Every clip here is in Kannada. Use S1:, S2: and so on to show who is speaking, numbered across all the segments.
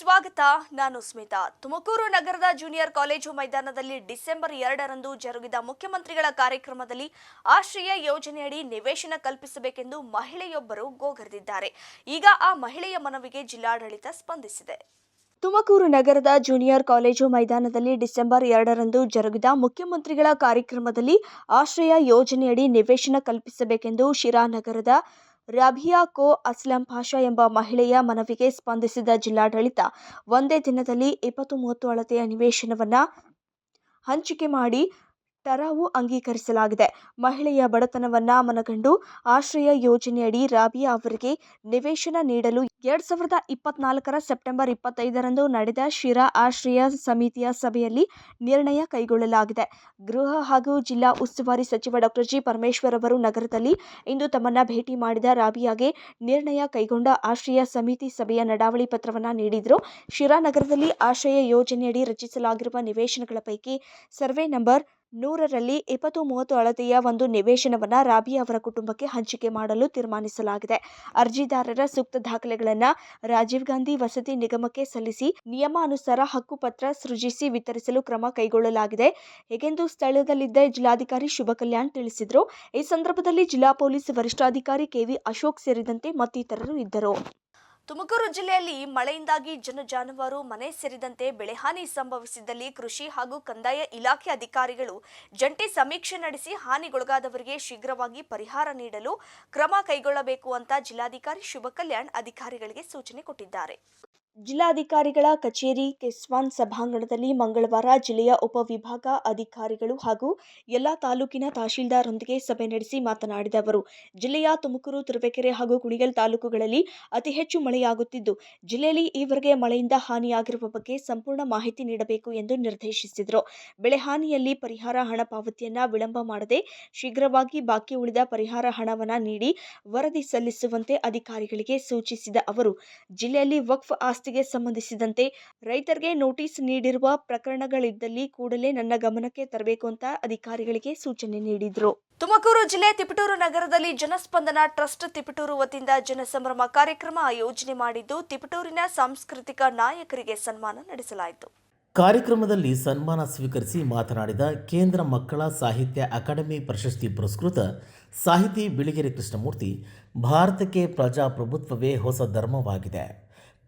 S1: ಸ್ವಾಗತ, ನಾನು ಸ್ಮಿತಾ. ತುಮಕೂರು ನಗರದ ಜೂನಿಯರ್ ಕಾಲೇಜು ಮೈದಾನದಲ್ಲಿ ಡಿಸೆಂಬರ್ ಎರಡರಂದು ಜರುಗಿದ ಮುಖ್ಯಮಂತ್ರಿಗಳ ಕಾರ್ಯಕ್ರಮದಲ್ಲಿ ಆಶ್ರಯ ಯೋಜನೆಯಡಿ ನಿವೇಶನ ಕಲ್ಪಿಸಬೇಕೆಂದು ಮಹಿಳೆಯೊಬ್ಬರು ಗೋಗರೆದಿದ್ದಾರೆ. ಈಗ ಆ ಮಹಿಳೆಯ ಮನವಿಗೆ ಜಿಲ್ಲಾಡಳಿತ ಸ್ಪಂದಿಸಿದೆ. ತುಮಕೂರು ನಗರದ ಜೂನಿಯರ್ ಕಾಲೇಜು ಮೈದಾನದಲ್ಲಿ ಡಿಸೆಂಬರ್ ಎರಡರಂದು ಜರುಗಿದ ಮುಖ್ಯಮಂತ್ರಿಗಳ ಕಾರ್ಯಕ್ರಮದಲ್ಲಿ ಆಶ್ರಯ ಯೋಜನೆಯಡಿ ನಿವೇಶನ ಕಲ್ಪಿಸಬೇಕೆಂದು ಶಿರಾನಗರದ ರಾಬಿಯಾ ಕೋ ಅಸ್ಲಂ ಪಾಷಾ ಎಂಬ ಮಹಿಳೆಯ ಮನವಿಗೆ ಸ್ಪಂದಿಸಿದ ಜಿಲ್ಲಾಡಳಿತ ಒಂದೇ ದಿನದಲ್ಲಿ ಇಪ್ಪತ್ತು ಮೂವತ್ತು ಅಳತೆಯ ನಿವೇಶನವನ್ನ ಹಂಚಿಕೆ ಮಾಡಿ ಟರಾವು ಅಂಗೀಕರಿಸಲಾಗಿದೆ. ಮಹಿಳೆಯ ಬಡತನವನ್ನ ಮನಗಂಡು ಆಶ್ರಯ ಯೋಜನೆಯಡಿ ರಾಬಿಯಾ ಅವರಿಗೆ ನಿವೇಶನ ನೀಡಲು ಎರಡ್ ಸಾವಿರದ ಇಪ್ಪತ್ನಾಲ್ಕರ ಸೆಪ್ಟೆಂಬರ್ ಇಪ್ಪತ್ತೈದರಂದು ನಡೆದ ಶಿರಾ ಆಶ್ರಯ ಸಮಿತಿಯ ಸಭೆಯಲ್ಲಿ ನಿರ್ಣಯ ಕೈಗೊಳ್ಳಲಾಗಿದೆ. ಗೃಹ ಹಾಗೂ ಜಿಲ್ಲಾ ಉಸ್ತುವಾರಿ ಸಚಿವ ಡಾಕ್ಟರ್ ಜಿ. ಪರಮೇಶ್ವರ್ ಅವರು ನಗರದಲ್ಲಿ ಇಂದು ತಮ್ಮನ್ನ ಭೇಟಿ ಮಾಡಿದ ರಾಬಿಯಾಗೆ ನಿರ್ಣಯ ಕೈಗೊಂಡ ಆಶ್ರಯ ಸಮಿತಿ ಸಭೆಯ ನಡಾವಳಿ ಪತ್ರವನ್ನ ನೀಡಿದರು. ಶಿರಾ ನಗರದಲ್ಲಿ ಆಶ್ರಯ ಯೋಜನೆಯಡಿ ರಚಿಸಲಾಗಿರುವ ನಿವೇಶನಗಳ ಪೈಕಿ ಸರ್ವೆ ನಂಬರ್ ನೂರರಲ್ಲಿ ಇಪ್ಪತ್ತು ಮೂವತ್ತು ಅಳತೆಯ ಒಂದು ನಿವೇಶನವನ್ನು ರಾಬಿ ಅವರ ಕುಟುಂಬಕ್ಕೆ ಹಂಚಿಕೆ ಮಾಡಲು ತೀರ್ಮಾನಿಸಲಾಗಿದೆ. ಅರ್ಜಿದಾರರ ಸೂಕ್ತ ದಾಖಲೆಗಳನ್ನು ರಾಜೀವ್ ಗಾಂಧಿ ವಸತಿ ನಿಗಮಕ್ಕೆ ಸಲ್ಲಿಸಿ ನಿಯಮಾನುಸಾರ ಹಕ್ಕುಪತ್ರ ಸೃಜಿಸಿ ವಿತರಿಸಲು ಕ್ರಮ ಕೈಗೊಳ್ಳಲಾಗಿದೆ. ಹೇಗೆಂದು ಸ್ಥಳದಲ್ಲಿದ್ದ ಜಿಲ್ಲಾಧಿಕಾರಿ ಶುಭ ಕಲ್ಯಾಣ್ ತಿಳಿಸಿದರು. ಈ ಸಂದರ್ಭದಲ್ಲಿ ಜಿಲ್ಲಾ ಪೊಲೀಸ್ ವರಿಷ್ಠಾಧಿಕಾರಿ ಕೆವಿ ಅಶೋಕ್ ಸೇರಿದಂತೆ ಮತ್ತಿತರರು ಇದ್ದರು. ತುಮಕೂರು ಜಿಲ್ಲೆಯಲ್ಲಿ ಮಳೆಯಿಂದಾಗಿ ಜನ ಜಾನುವಾರು ಮನೆ ಸೇರಿದಂತೆ ಬೆಳೆಹಾನಿ ಸಂಭವಿಸಿದ್ದಲ್ಲಿ ಕೃಷಿ ಹಾಗೂ ಕಂದಾಯ ಇಲಾಖೆ ಅಧಿಕಾರಿಗಳು ಜಂಟಿ ಸಮೀಕ್ಷೆ ನಡೆಸಿ ಹಾನಿಗೊಳಗಾದವರಿಗೆ ಶೀಘ್ರವಾಗಿ ಪರಿಹಾರ ನೀಡಲು ಕ್ರಮ ಕೈಗೊಳ್ಳಬೇಕು ಅಂತ ಜಿಲ್ಲಾಧಿಕಾರಿ ಶುಭ ಕಲ್ಯಾಣ್ ಅಧಿಕಾರಿಗಳಿಗೆ ಸೂಚನೆ ಕೊಟ್ಟಿದ್ದಾರೆ. ಜಿಲ್ಲಾಧಿಕಾರಿಗಳ ಕಚೇರಿ ಕೆಸ್ವಾನ್ ಸಭಾಂಗಣದಲ್ಲಿ ಮಂಗಳವಾರ ಜಿಲ್ಲೆಯ ಉಪವಿಭಾಗ ಅಧಿಕಾರಿಗಳು ಹಾಗೂ ಎಲ್ಲ ತಾಲೂಕಿನ ತಹಶೀಲ್ದಾರ್ರೊಂದಿಗೆ ಸಭೆ ನಡೆಸಿ ಮಾತನಾಡಿದ ಅವರು, ಜಿಲ್ಲೆಯ ತುಮಕೂರು, ತುರುವೇಕೆರೆ ಹಾಗೂ ಕುಣಿಗಲ್ ತಾಲೂಕುಗಳಲ್ಲಿ ಅತಿ ಹೆಚ್ಚು ಮಳೆಯಾಗುತ್ತಿದ್ದು, ಜಿಲ್ಲೆಯಲ್ಲಿ ಈವರೆಗೆ ಮಳೆಯಿಂದ ಹಾನಿಯಾಗಿರುವ ಬಗ್ಗೆ ಸಂಪೂರ್ಣ ಮಾಹಿತಿ ನೀಡಬೇಕು ಎಂದು ನಿರ್ದೇಶಿಸಿದರು. ಬೆಳೆ ಹಾನಿಯಲ್ಲಿ ಪರಿಹಾರ ಹಣ ಪಾವತಿಯನ್ನ ವಿಳಂಬ ಮಾಡದೆ ಶೀಘ್ರವಾಗಿ ಬಾಕಿ ಉಳಿದ ಪರಿಹಾರ ಹಣವನ್ನು ನೀಡಿ ವರದಿ ಸಲ್ಲಿಸುವಂತೆ ಅಧಿಕಾರಿಗಳಿಗೆ ಸೂಚಿಸಿದ ಅವರು, ಜಿಲ್ಲೆಯಲ್ಲಿ ವಕ್ಫ್ ಆಸ್ತಿಗೆ ಸಂಬಂಧಿಸಿದಂತೆ ರೈತರಿಗೆ ನೋಟಿಸ್ ನೀಡಿರುವ ಪ್ರಕರಣಗಳಿದ್ದಲ್ಲಿ ಕೂಡಲೇ ನನ್ನ ಗಮನಕ್ಕೆ ತರಬೇಕು ಅಂತ ಅಧಿಕಾರಿಗಳಿಗೆ ಸೂಚನೆ ನೀಡಿದರು. ತುಮಕೂರು ಜಿಲ್ಲೆ ತಿಪಟೂರು ನಗರದಲ್ಲಿ ಜನಸ್ಪಂದನ ಟ್ರಸ್ಟ್ ತಿಪಟೂರು ವತಿಯಿಂದ ಜನಸಂಭ್ರಮ ಕಾರ್ಯಕ್ರಮ ಆಯೋಜನೆ ಮಾಡಿದ್ದು ತಿಪಟೂರಿನ ಸಾಂಸ್ಕೃತಿಕ ನಾಯಕರಿಗೆ ಸನ್ಮಾನ ನಡೆಸಲಾಯಿತು.
S2: ಕಾರ್ಯಕ್ರಮದಲ್ಲಿ ಸನ್ಮಾನ ಸ್ವೀಕರಿಸಿ ಮಾತನಾಡಿದ ಕೇಂದ್ರ ಮಕ್ಕಳ ಸಾಹಿತ್ಯ ಅಕಾಡೆಮಿ ಪ್ರಶಸ್ತಿ ಪುರಸ್ಕೃತ ಸಾಹಿತಿ ಬಿಳಿಗೆರೆ ಕೃಷ್ಣಮೂರ್ತಿ ಭಾರತಕ್ಕೆ ಪ್ರಜಾಪ್ರಭುತ್ವವೇ ಹೊಸ ಧರ್ಮವಾಗಿದೆ.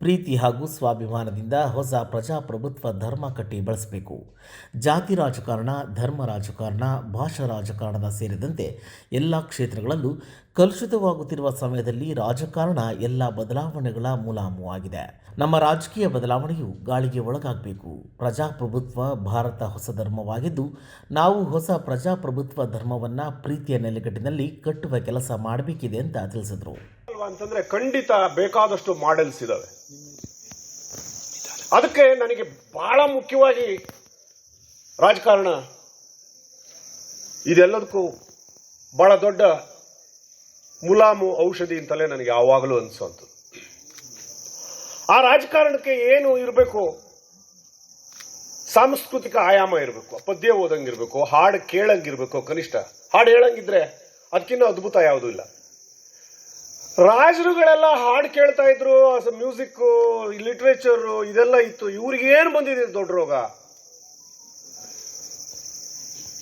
S2: ಪ್ರೀತಿ ಹಾಗೂ ಸ್ವಾಭಿಮಾನದಿಂದ ಹೊಸ ಪ್ರಜಾಪ್ರಭುತ್ವ ಧರ್ಮ ಕಟ್ಟಿ ಬಳಸಬೇಕು. ಜಾತಿ ರಾಜಕಾರಣ, ಧರ್ಮ ರಾಜಕಾರಣ, ಭಾಷಾ ರಾಜಕಾರಣದ ಸೇರಿದಂತೆ ಎಲ್ಲ ಕ್ಷೇತ್ರಗಳಲ್ಲೂ ಕಲುಷಿತವಾಗುತ್ತಿರುವ ಸಮಯದಲ್ಲಿ ರಾಜಕಾರಣ ಎಲ್ಲ ಬದಲಾವಣೆಗಳ ಮೂಲಾಮುವಾಗಿದೆ. ನಮ್ಮ ರಾಜಕೀಯ ಬದಲಾವಣೆಯು ಗಾಳಿಗೆ ಒಳಗಾಗಬೇಕು. ಪ್ರಜಾಪ್ರಭುತ್ವ ಭಾರತ ಹೊಸ ಧರ್ಮವಾಗಿದ್ದು, ನಾವು ಹೊಸ ಪ್ರಜಾಪ್ರಭುತ್ವ ಧರ್ಮವನ್ನು ಪ್ರೀತಿಯ ನೆಲೆಗಟ್ಟಿನಲ್ಲಿ ಕಟ್ಟುವ ಕೆಲಸ ಮಾಡಬೇಕಿದೆ ಅಂತ ತಿಳಿಸಿದರು.
S3: ಅಂತಂದ್ರೆ ಖಂಡಿತ ಬೇಕಾದಷ್ಟು ಮಾಡೆಲ್ಸ್ ಇದಾವೆ. ಅದಕ್ಕೆ ನನಗೆ ಬಹಳ ಮುಖ್ಯವಾಗಿ ರಾಜಕಾರಣ ಇದೆಲ್ಲದಕ್ಕೂ ಬಹಳ ದೊಡ್ಡ ಮುಲಾಮು ಔಷಧಿ ಅಂತಲೇ ನನಗೆ ಯಾವಾಗಲೂ ಅನಿಸುವಂಥದ್ದು ಆ ರಾಜಕಾರಣಕ್ಕೆ ಏನು ಇರಬೇಕು, ಸಾಂಸ್ಕೃತಿಕ ಆಯಾಮ ಇರಬೇಕು ಪದ್ಯ ಓದಂಗಿರ್ಬೇಕು ಹಾಡು ಕೇಳಂಗಿರ್ಬೇಕು ಕನಿಷ್ಠ. ಹಾಡು ಹೇಳಂಗಿದ್ರೆ ಅದಕ್ಕಿಂತ ಅದ್ಭುತ ಯಾವುದೂ ಇಲ್ಲ. ರಾಜರುಗಳೆಲ್ಲ ಹಾಡು ಕೇಳ್ತಾ ಇದ್ರು ಮ್ಯೂಸಿಕ್ ಲಿಟ್ರೇಚರ್ ಇದೆಲ್ಲ ಇತ್ತು. ಇವ್ರಿಗೆ ಏನು ಬಂದಿದೆ ದೊಡ್ಡ ರೋಗ?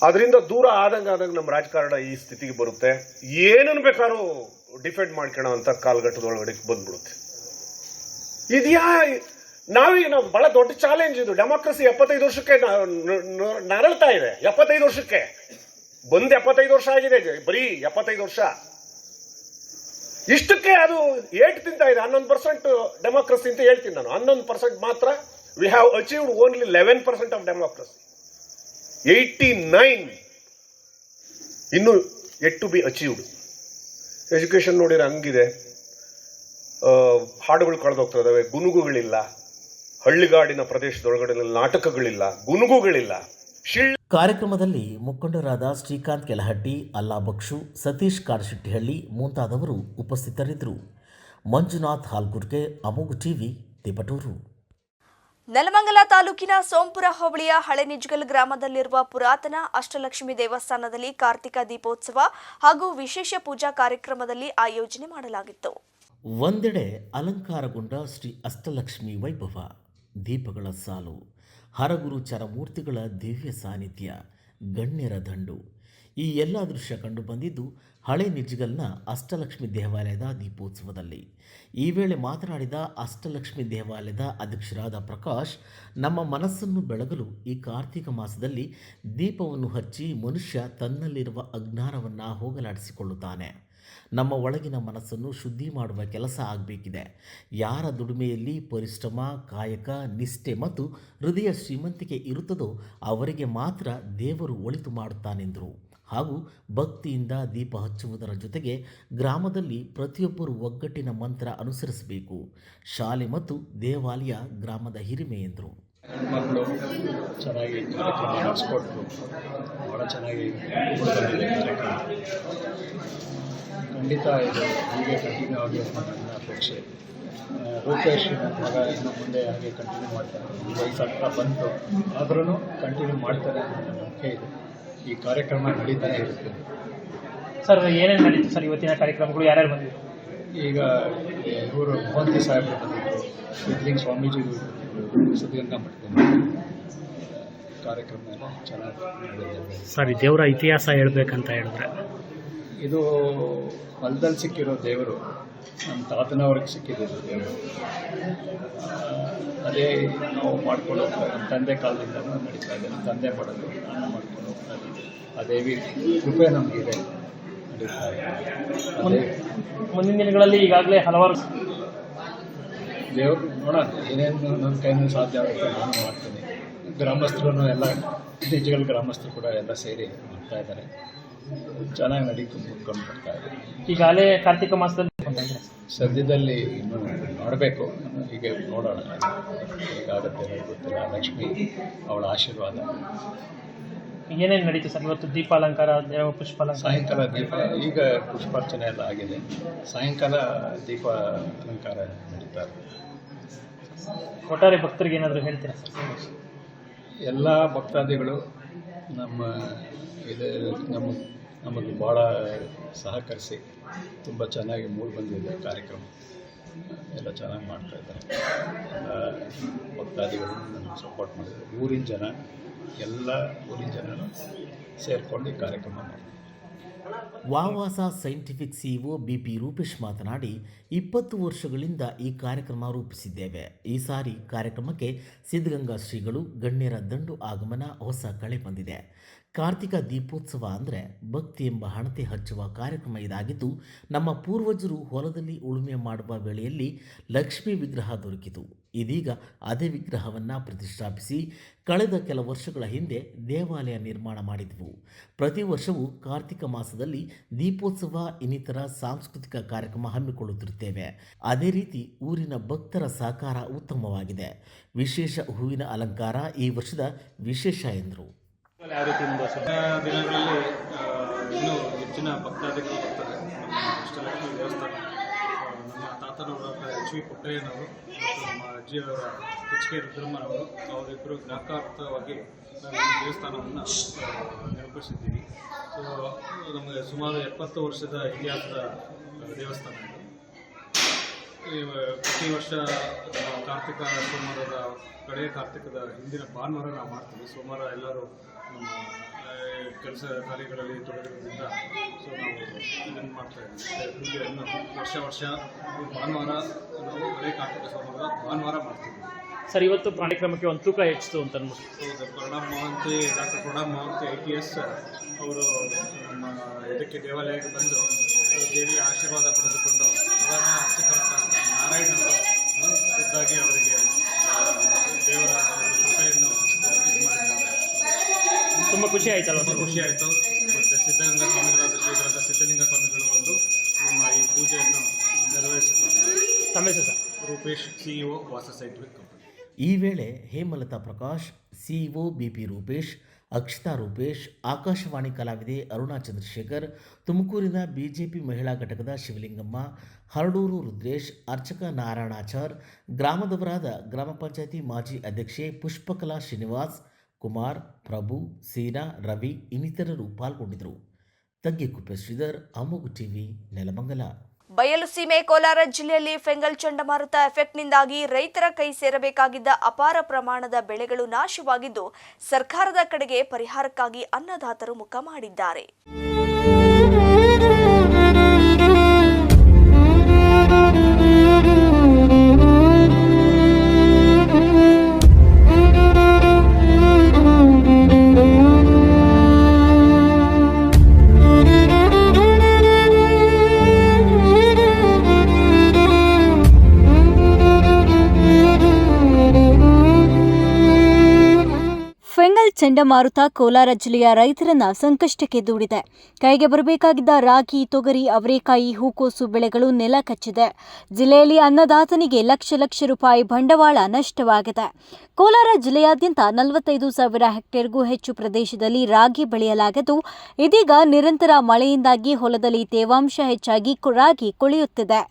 S3: ಅದರಿಂದ ದೂರ ಆದಂಗ ಆದಂಗ ನಮ್ಮ ರಾಜಕಾರಣ ಈ ಸ್ಥಿತಿಗೆ ಬರುತ್ತೆ. ಏನನ್ನು ಬೇಕಾದ್ರೂ ಡಿಫೆಂಡ್ ಮಾಡ್ಕೋಣ ಅಂತ ಕಾಲಘಟ್ಟದೊಳಗಡೆ ಬಂದ್ಬಿಡುತ್ತೆ. ಇದ್ಯಾ, ನಾವೀಗ ನಾವು ಬಹಳ ದೊಡ್ಡ ಚಾಲೆಂಜ್ ಇದು. ಡೆಮಾಕ್ರಸಿ ಎಪ್ಪತ್ತೈದು ವರ್ಷಕ್ಕೆ ನರಳ್ತಾ ಇದೆ. ಎಪ್ಪತ್ತೈದು ವರ್ಷಕ್ಕೆ. ಬಂದ್ ಎಪ್ಪತ್ತೈದು ವರ್ಷ ಆಗಿದೆ. ಬರೀ ಎಪ್ಪತ್ತೈದು ವರ್ಷ. ಇಷ್ಟಕ್ಕೆ ಅದು ಏಟ್ ತಿಂತ ಇದೆ, ಹನ್ನೊಂದು ಪರ್ಸೆಂಟ್ ಡೆಮಾಕ್ರಸಿ ಅಂತ ಹೇಳ್ತೀನಿ ನಾನು. ಹನ್ನೊಂದು ಪರ್ಸೆಂಟ್ ಮಾತ್ರ we have achieved only eleven percent of democracy eighty nine ಇನ್ನು yet to be achieved education ನೋಡಿದ್ರೆ ಹಂಗಿದೆ. ಹಾಡುಗಳು ಕಳೆದೋಗ್ತಾ ಇದ್ದಾವೆ, ಗುನುಗುಗಳಿಲ್ಲ. ಹಳ್ಳಿಗಾಡಿನ ಪ್ರದೇಶದೊಳಗಡೆ ನಾಟಕಗಳಿಲ್ಲ, ಗುನುಗುಗಳಿಲ್ಲ. ಶಿಳ್ಳ
S2: ಕಾರ್ಯಕ್ರಮದಲ್ಲಿ ಮುಖಂಡರಾದ ಶ್ರೀಕಾಂತ್ ಕೆಲಹಟ್ಟಿ ಅಲ್ಲಾ ಬಕ್ಷು ಸತೀಶ್ ಕಾಡಶೆಟ್ಟಿಹಳ್ಳಿ ಮುಂತಾದವರು ಉಪಸ್ಥಿತರಿದ್ದರು. ಮಂಜುನಾಥ್ ಹಾಲ್ಗುರ್ಗೆ ಅಮೋಘ ಟಿವಿ ತಿಪಟೂರು.
S1: ನೆಲಮಂಗಲ ತಾಲೂಕಿನ ಸೋಂಪುರ ಹೋಬಳಿಯ ಹಳೆ ನಿಜ್ಗಲ್ ಗ್ರಾಮದಲ್ಲಿರುವ ಪುರಾತನ ಅಷ್ಟಲಕ್ಷ್ಮಿ ದೇವಸ್ಥಾನದಲ್ಲಿ ಕಾರ್ತಿಕ ದೀಪೋತ್ಸವ ಹಾಗೂ ವಿಶೇಷ ಪೂಜಾ ಕಾರ್ಯಕ್ರಮದಲ್ಲಿ ಆಯೋಜನೆ ಮಾಡಲಾಗಿತ್ತು.
S2: ಒಂದೆಡೆ ಅಲಂಕಾರಗೊಂಡ ಶ್ರೀ ಅಷ್ಟಲಕ್ಷ್ಮಿ ವೈಭವ ದೀಪಗಳ ಸಾಲು. ಹರಗುರು ಚರಮೂರ್ತಿಗಳ ದಿವ್ಯ ಸಾನ್ನಿಧ್ಯ, ಗಣ್ಯರ ದಂಡು. ಈ ಎಲ್ಲ ದೃಶ್ಯ ಕಂಡುಬಂದಿದ್ದು ಹಳೆ ನಿಜ್ಗಲ್ನ ಅಷ್ಟಲಕ್ಷ್ಮಿ ದೇವಾಲಯದ ದೀಪೋತ್ಸವದಲ್ಲಿ. ಈ ವೇಳೆ ಮಾತನಾಡಿದ ಅಷ್ಟಲಕ್ಷ್ಮಿ ದೇವಾಲಯದ ಅಧ್ಯಕ್ಷರಾದ ಪ್ರಕಾಶ್, ನಮ್ಮ ಮನಸ್ಸನ್ನು ಬೆಳಗಲು ಈ ಕಾರ್ತಿಕ ಮಾಸದಲ್ಲಿ ದೀಪವನ್ನು ಹಚ್ಚಿ ಮನುಷ್ಯ ತನ್ನಲ್ಲಿರುವ ಅಜ್ಞಾನವನ್ನು ಹೋಗಲಾಡಿಸಿಕೊಳ್ಳುತ್ತಾನೆ. ನಮ್ಮ ಒಳಗಿನ ಮನಸ್ಸನ್ನು ಶುದ್ಧಿ ಮಾಡುವ ಕೆಲಸ ಆಗಬೇಕಿದೆ. ಯಾರ ದುಡಿಮೆಯಲ್ಲಿ ಪರಿಶ್ರಮ, ಕಾಯಕ, ನಿಷ್ಠೆ ಮತ್ತು ಹೃದಯ ಶ್ರೀಮಂತಿಕೆ ಇರುತ್ತದೋ ಅವರಿಗೆ ಮಾತ್ರ ದೇವರು ಒಳಿತು ಮಾಡುತ್ತಾನೆಂದರು. ಹಾಗೂ ಭಕ್ತಿಯಿಂದ ದೀಪ ಹಚ್ಚುವುದರ ಜೊತೆಗೆ ಗ್ರಾಮದಲ್ಲಿ ಪ್ರತಿಯೊಬ್ಬರು ಒಗ್ಗಟ್ಟಿನ ಮಂತ್ರ ಅನುಸರಿಸಬೇಕು. ಶಾಲೆ ಮತ್ತು ದೇವಾಲಯ ಗ್ರಾಮದ ಹಿರಿಮೆ ಎಂದರು.
S4: ಮಕ್ಕಳು ಚೆನ್ನಾಗಿ ಕಾರ್ಯಕ್ರಮ ನಡೆಸ್ಕೊಟ್ರು ಭಾಳ ಚೆನ್ನಾಗಿ ಬಂದಿದೆ ಕಾರ್ಯಕ್ರಮ. ಖಂಡಿತ ಇದು ಹೀಗೆ ಕಂಟಿನ್ಯೂ ಆಗಬೇಕು ಅಂತ ನನ್ನ ಅಪೇಕ್ಷೆ ರೂಪೇಶ್ ಮಗ ಇನ್ನು ಮುಂದೆ ಹಾಗೆ ಕಂಟಿನ್ಯೂ ಮಾಡ್ತಾರೆ. ವಯಸ್ಸು ಹತ್ರ ಬಂತು. ಆದ್ರೂ ಕಂಟಿನ್ಯೂ ಮಾಡ್ತಾರೆ ಅನ್ನೋ ನನ್ನ ನಂಬಿಕೆ ಇದೆ. ಈ ಕಾರ್ಯಕ್ರಮ ನಡೀತಾನೆ ಇರುತ್ತೆ.
S5: ಸರ್ ಏನೇನು ನಡೀತು ಸರ್ ಇವತ್ತಿನ ಕಾರ್ಯಕ್ರಮಗಳು? ಯಾರ್ಯಾರು ಬಂದಿದ್ರು?
S4: ಈಗ ಇವರು ಮೋಹಂತಿ ಸಾಹೇಬರು ಬಂದಿದ್ದರು. ಸಿದ್ಲಿಂಗ್ ಸ್ವಾಮೀಜಿಗಳು ಕಾರ್ಯಕ್ರಮ ಎಲ್ಲ ಚೆನ್ನಾಗಿ ನಡೆದಿದೆ
S5: ಸರ್ ಈ ದೇವರ ಇತಿಹಾಸ ಹೇಳ್ಬೇಕಂತ ಹೇಳಿದ್ರೆ.
S4: ಇದು ಹೊಲದಲ್ಲಿ ಸಿಕ್ಕಿರೋ ದೇವರು ನಮ್ಮ ತಾತನವ್ರಿಗೆ ಸಿಕ್ಕಿದ್ದು ದೇವರು. ಅದೇ ನಾವು ಮಾಡ್ಕೊಳ್ಳೋದು ನಮ್ಮ ತಂದೆ ಕಾಲದಿಂದ ನಡೀತಾ ಇದೆ. ನಮ್ಮ ತಂದೆ ಮಾಡೋದು ನಾನು ಮಾಡ್ಕೊಂಡು ಹೋಗ್ತಾ ಇದ್ದೀವಿ ಆ ದೇವಿ ಕೃಪೆ ನಮಗಿದೆ. ನಡೀತಾ ಇದೆ. ಅದೇ.
S5: ಮುಂದಿನ ದಿನಗಳಲ್ಲಿ ಈಗಾಗಲೇ ಹಲವಾರು
S4: ದೇವ್ರು ನೋಡೋಣ ಏನೇನು ನನ್ನ ಕೈನಲ್ಲಿ ಸಾಧ್ಯ ಆಗುತ್ತೆ ನಾನು ಮಾಡ್ತೀನಿ. ಗ್ರಾಮಸ್ಥರು ಎಲ್ಲ ಡಿಜಿಟಲ್ ಗ್ರಾಮಸ್ಥರು ಕೂಡ ಎಲ್ಲ ಸೇರಿ ಮಾಡ್ತಾ ಇದ್ದಾರೆ. ಚೆನ್ನಾಗಿ ನಡೀತು ಮುಂದ್ಕೊಂಡು ಬರ್ತಾ ಇದೆ.
S5: ಈಗಾಗಲೇ ಕಾರ್ತಿಕ ಮಾಸದಲ್ಲಿ
S4: ಸದ್ಯದಲ್ಲಿ ಇನ್ನು ನೋಡಬೇಕು. ಹೀಗೆ ನೋಡೋಣ. ಹೇಗಾಗುತ್ತೆ ಗೊತ್ತಿಲ್ಲ. ಲಕ್ಷ್ಮಿ ಅವಳ ಆಶೀರ್ವಾದ.
S5: ಏನೇನು ನಡೀತು ಸರ್? ಇವತ್ತು ದೀಪಾಲಂಕಾರ ದೇವ ಪುಷ್ಪಾಲಂಕಾರ?
S4: ಸಾಯಂಕಾಲ ದೀಪ ಈಗ ಪುಷ್ಪಾರ್ಚನೆ ಎಲ್ಲ ಆಗಿದೆ. ಸಾಯಂಕಾಲ ದೀಪ ಅಲಂಕಾರ ನಡೀತಾರೆ
S5: ಒಟ್ಟಾರೆ ಭಕ್ತರಿಗೆ ಏನಾದರೂ ಹೇಳ್ತೀರಾ ಸರ್?
S4: ಎಲ್ಲ ಭಕ್ತಾದಿಗಳು ನಮ್ಮ ಇದು ನಮ್ಮ ನಮಗೆ ಭಾಳ ಸಹಕರಿಸಿ ತುಂಬ ಚೆನ್ನಾಗಿ ಮೂಡಿ ಬಂದಿದೆ ಕಾರ್ಯಕ್ರಮ. ಎಲ್ಲ ಚೆನ್ನಾಗಿ ಮಾಡ್ತಾ ಇದ್ದಾರೆ. ಎಲ್ಲ ಭಕ್ತಾದಿಗಳು ನಮಗೆ ಸಪೋರ್ಟ್ ಮಾಡಿದ್ದಾರೆ. ಊರಿನ ಜನ ಎಲ್ಲ ಜನರು ಸೇರಿಕೊಂಡು ಈ ಕಾರ್ಯಕ್ರಮ
S2: ವಾವಾಸ scientific CEO B P Rupesh ಮಾತನಾಡಿ, ಇಪ್ಪತ್ತು ವರ್ಷಗಳಿಂದ ಈ ಕಾರ್ಯಕ್ರಮ ರೂಪಿಸಿದ್ದೇವೆ. ಈ ಸಾರಿ ಕಾರ್ಯಕ್ರಮಕ್ಕೆ ಸಿದ್ಧಗಂಗಾ ಶ್ರೀಗಳು, ಗಣ್ಯರ ದಂಡು ಆಗಮನ ಹೊಸ ಕಳೆ ಬಂದಿದೆ. ಕಾರ್ತಿಕ ದೀಪೋತ್ಸವ ಅಂದರೆ ಭಕ್ತಿ ಎಂಬ ಹಣತೆ ಹಚ್ಚುವ ಕಾರ್ಯಕ್ರಮ ಇದಾಗಿದ್ದು, ನಮ್ಮ ಪೂರ್ವಜರು ಹೊಲದಲ್ಲಿ ಉಳುಮೆ ಮಾಡುವ ವೇಳೆಯಲ್ಲಿ ಲಕ್ಷ್ಮೀ ವಿಗ್ರಹ ದೊರಕಿತು. ಇದೀಗ ಅದೇ ವಿಗ್ರಹವನ್ನು ಪ್ರತಿಷ್ಠಾಪಿಸಿ ಕಳೆದ ಕೆಲ ವರ್ಷಗಳ ಹಿಂದೆ ದೇವಾಲಯ ನಿರ್ಮಾಣ ಮಾಡಿದ್ವು. ಪ್ರತಿ ವರ್ಷವೂ ಕಾರ್ತಿಕ ಮಾಸದಲ್ಲಿ ದೀಪೋತ್ಸವ ಇನ್ನಿತರ ಸಾಂಸ್ಕೃತಿಕ ಕಾರ್ಯಕ್ರಮ ಹಮ್ಮಿಕೊಳ್ಳುತ್ತಿರುತ್ತೇವೆ. ಅದೇ ರೀತಿ ಊರಿನ ಭಕ್ತರ ಸಹಕಾರ ಉತ್ತಮವಾಗಿದೆ. ವಿಶೇಷ ಹೂವಿನ ಅಲಂಕಾರ ಈ ವರ್ಷದ ವಿಶೇಷ ಎಂದರು.
S6: ಭಕ್ತಾದಿಗಳು ನಮ್ಮ ಅಷ್ಟಲಕ್ಷ್ಮಿ ದೇವಸ್ಥಾನ ಆ, ನಮ್ಮ ತಾತನವರಾದ ಎಚ್ ವಿ ಪುಟ್ಟಯ್ಯನವರು ಮತ್ತು ನಮ್ಮ ಅಜ್ಜಿಯವರ ಎಚ್ ಕೆ ರುದ್ರಮ್ಮನವರು ಅವರಿಬ್ಬರು ಜ್ಞಾಪಕಾರ್ಥವಾಗಿ ನಾವು ಈ ದೇವಸ್ಥಾನವನ್ನು ನಿರ್ಮಿಸಿದ್ದೀವಿ ಸೊ ನಮಗೆ ಸುಮಾರು ಎಪ್ಪತ್ತು ವರ್ಷದ ಇತಿಹಾಸದ ದೇವಸ್ಥಾನ ಇದು. ಪ್ರತಿ ವರ್ಷ ಕಾರ್ತಿಕ ಸೋಮವಾರದ ಕಡೆಯ ಕಾರ್ತಿಕದ ಹಿಂದಿನ ಭಾನುವಾರ ನಾವು ಮಾಡ್ತೀವಿ. ಸೋಮವಾರ ಎಲ್ಲರೂ ನಮ್ಮ ಕೆಲಸ ಕಾರ್ಯಗಳಲ್ಲಿ ತೊಡಗಿರೋದ್ರಿಂದ ಸೊ ನಾವು ಇದನ್ನು ಮಾಡ್ತಾ ಇದ್ದೀವಿ. ವರ್ಷ ವರ್ಷ ಭಾನುವಾರ ನಾವು ಹಳೆ ಕಾರ್ತಿಕ ಸೋಮವಾರ ಭಾನುವಾರ ಮಾಡ್ತೀವಿ
S5: ಸರ್ ಇವತ್ತು ಕಾರ್ಯಕ್ರಮಕ್ಕೆ ಒಂದು ತೂಕ ಹೆಚ್ಚಿತು ಅಂತ
S6: ಅನ್ಬಿಟ್ಟು Pranab Mohanty doctor Pranab Mohanty I P S ಅವರು ನಮ್ಮ ಇದಕ್ಕೆ ದೇವಾಲಯಕ್ಕೆ ಬಂದು ದೇವಿಯ ಆಶೀರ್ವಾದ ಪಡೆದುಕೊಂಡು ಪ್ರಧಾನ ಅರ್ಚಕರಾದ ನಾರಾಯಣ ಅವರು ಖುದ್ದಾಗಿ ಅವರಿಗೆ ಆ, ದೇವರ ಕೃಪೆಯನ್ನು ಇದು ಮಾಡಿದ್ದಾರೆ
S5: ತುಂಬ ಖುಷಿ ಆಯ್ತಲ್ಲ
S6: ತುಂಬ ಖುಷಿ ಆಯಿತು. ಮತ್ತು ಸಿದ್ಧಗಂಗಾ ಸ್ವಾಮಿಗಳಾದ ಶ್ರೀಗಳಾದ ಸಿದ್ಧಲಿಂಗ ಸ್ವಾಮಿಗಳು ಬಂದು ನಮ್ಮ ಈ ಪೂಜೆಯನ್ನು ನೆರವೇರಿಸಿದ್ದಾರೆ
S5: ತಮ್ಮ ಹೆಸರು
S6: Rupesh CEO Vasa scientific company.
S2: ಈ ವೇಳೆ ಹೇಮಲತಾ ಪ್ರಕಾಶ್ ಸಿಇಒ ಬಿಪಿ ರೂಪೇಶ್ ಅಕ್ಷತಾ ರೂಪೇಶ್ ಆಕಾಶವಾಣಿ ಕಲಾವಿದೆ ಅರುಣಾ ಚಂದ್ರಶೇಖರ್ ತುಮಕೂರಿನ ಬಿಜೆಪಿ ಮಹಿಳಾ ಘಟಕದ ಶಿವಲಿಂಗಮ್ಮ ಹರಡೂರು ರುದ್ರೇಶ್ ಅರ್ಚಕ ನಾರಾಯಣಾಚಾರ್ ಗ್ರಾಮದವರಾದ ಗ್ರಾಮ ಪಂಚಾಯತಿ ಮಾಜಿ ಅಧ್ಯಕ್ಷೆ ಪುಷ್ಪಕಲಾ ಶ್ರೀನಿವಾಸ್ ಕುಮಾರ್, ಪ್ರಭು, ಸೀನಾ, ರವಿ ಇನ್ನಿತರರು ಪಾಲ್ಗೊಂಡಿದ್ದರು. ತಗ್ಗಿಕುಪ್ಪೆ ಶ್ರೀಧರ್ ಅಮೋಗು ಟಿವಿ, ನೆಲಮಂಗಲ.
S1: ಬಯಲು ಸೀಮೆ ಕೋಲಾರ ಜಿಲ್ಲೆಯಲ್ಲಿ ಫೆಂಗಲ್ ಚಂಡಮಾರುತ ಎಫೆಕ್ಟ್ನಿಂದಾಗಿ ರೈತರ ಕೈ ಸೇರಬೇಕಾಗಿದ್ದ ಅಪಾರ ಪ್ರಮಾಣದ ಬೆಳೆಗಳು ನಾಶವಾಗಿದ್ದು, ಸರ್ಕಾರದ ಕಡೆಗೆ ಪರಿಹಾರಕ್ಕಾಗಿ ಅನ್ನದಾತರು ಮುಖ ಮಾಡಿದ್ದಾರೆ.
S7: ಚಂಡಮಾರುತ ಕೋಲಾರ ಜಿಲ್ಲೆಯ ರೈತರನ್ನ ಸಂಕಷ್ಟಕ್ಕೆ ದೂಡಿದೆ. ಕೈಗೆ ಬರಬೇಕಾಗಿದ್ದ ರಾಗಿ, ತೊಗರಿ, ಅವರೆಕಾಯಿ, ಹೂಕೋಸು ಬೆಳೆಗಳು ನೆಲ ಕಚ್ಚಿದೆ. ಜಿಲ್ಲೆಯಲ್ಲಿ ಅನ್ನದಾತನಿಗೆ ಲಕ್ಷ ಲಕ್ಷ ರೂಪಾಯಿ ಬಂಡವಾಳ ನಷ್ಟವಾಗಿದೆ. ಕೋಲಾರ ಜಿಲ್ಲೆಯಾದ್ಯಂತ ನಲವತ್ತೈದು ಸಾವಿರ ಹೆಕ್ಟೇರ್ಗೂ ಹೆಚ್ಚು ಪ್ರದೇಶದಲ್ಲಿ ರಾಗಿ ಬೆಳೆಯಲಾಗಿದ್ದು, ಇದೀಗ ನಿರಂತರ ಮಳೆಯಿಂದಾಗಿ ಹೊಲದಲ್ಲಿ ತೇವಾಂಶ ಹೆಚ್ಚಾಗಿ ರಾಗಿ ಕೊಳೆಯುತ್ತಿದೆ.